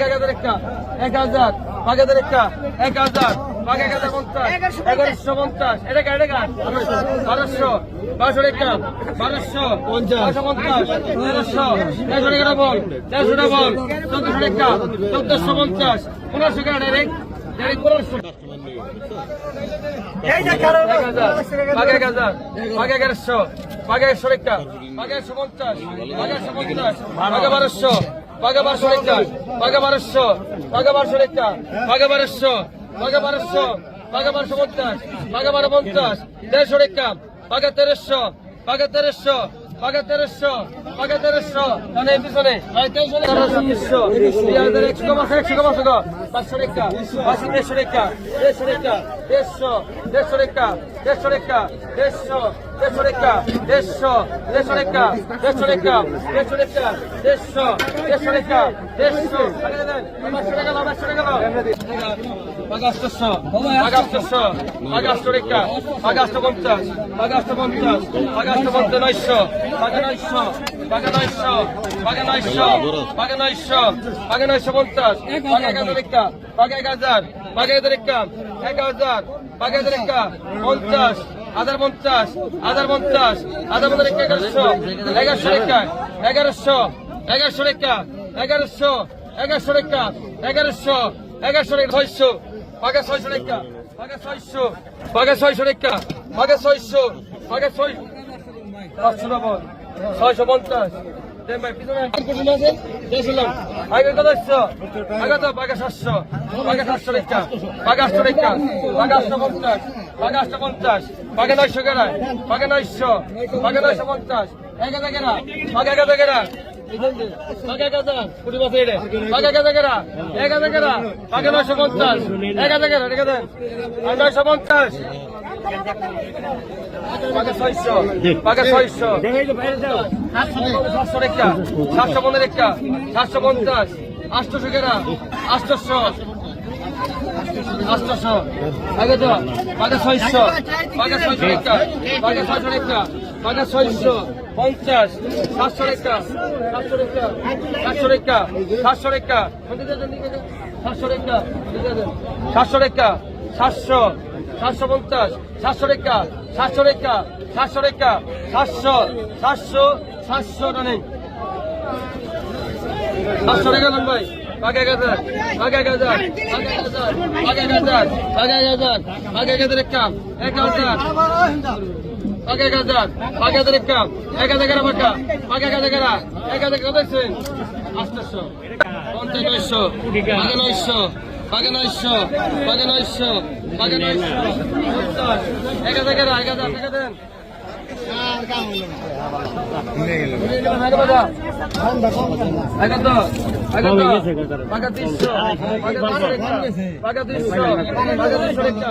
এক হাজার একটা এক হাজার একটা এক হাজার পাক এক হাজার পঞ্চাশ এগারোশো পঞ্চাশ এটা কা এটা বারোশো বারোশো একটা বারোশো পঞ্চাশ পঞ্চাশ তেরোশো তেরোশো টাকা বল তেরোশো টাকা চোদ্দশো টাকা চোদ্দশো পঞ্চাশ পনেরোশো টাকা ডাইরেক্ট বারোশো। পাকে বারোশো টাকা পাকে বারোশো পাকে বারোশো টাকা পাকে বারোশো পাকে বারোশো পাকে বারোশো পঞ্চাশ পাকে বারো পঞ্চাশ দেড়শো টাকা পাকে তেরোশো পাকে তেরোশো পাকে তেরোশো পাকে তেরোশো এই পিছনে তেরোশো দুই হাজার একশো কমাশো একশো কমাশো পাঁচশো টাকা পাঁচশো দেড়শো টাকা দেড়শো টাকা দেড়শো দেড়শো টাকা দেড়শো টাকা দেড়শো দেড়শো টাকা দেড়শো দেড়শো টাকা দেড়শো টাকা দেড়শো টাকা দেড়শো দেড়শো টাকা দেড়শো পাঁচশো টাকা নাও পাঁচশো টাকা নাও পাঁচশো পাঁচশো পাঁচশো টাকা পাঁচশো পঞ্চাশ পাঁচশো পঞ্চাশ পাঁচশো পঞ্চাশ নয়শো পঞ্চাশ পাঁচ এক হাজার পাঁচ এক হাজার হাজার একটা এক হাজার। হাজার একটা পঞ্চাশ। হাজার পঞ্চাশ। হাজার পঞ্চাশ। হাজার পঞ্চাশ একটা এগারোশো। এগারোশো টাকা এগারোশো। এগারোশো টাকা এগারোশো। এগারোশো টাকা এগারোশো। এগারোশো ছয়শো। পাকে ছয়শো টাকা পাকে ছয়শো। পাকে ছয়শো টাকা পাকে ছয়শো। পাকে ছয় পাঁচশো টাকা ছয়শো পঞ্চাশ। আগে কত আসছো আগে তো পাকে সাতশো পাকে সাতশো টাকা পাকে আটশো টাকা পাকে আটশো পঞ্চাশ পাকে আটশো পঞ্চাশ পাকে নয়শো কেনা পাকে নয়শো পাকে নয়শো পঞ্চাশ এক কেনা পাকে এক হাজার কেনা এক হাজার কেনা সাতশো পনেরো রেখা। সাতশো পঞ্চাশ। আটশোশো কেনা। আটশোশো। আটশোশো। আগে তো পাকে ছয়শো। পাকে ছয়শো রেখা। পাকে ছয়শো রেখা। পাকে ছয়শো পঞ্চাশ। সাতশো রেখা। সাতশো রেখা। সাতশো রেখা। সাতশো রেখা। সাতশো রেখা। সাতশো রেখা। সাতশো। সাতশো পঞ্চাশ, সাতশো রেখা সাতশো রেখা সাতশো রেখা সাতশো সাতশো সাতশো নেই। সাতশো টাকা নেন ভাই এক হাজার এক পাগে নয়শো পাগে নয়শো পাগে নয়শো এক হাজার কেন এক হাজার টাকা দেন আর কাম হলো না। পাকা তিনশো পাকা তিনশো রেখা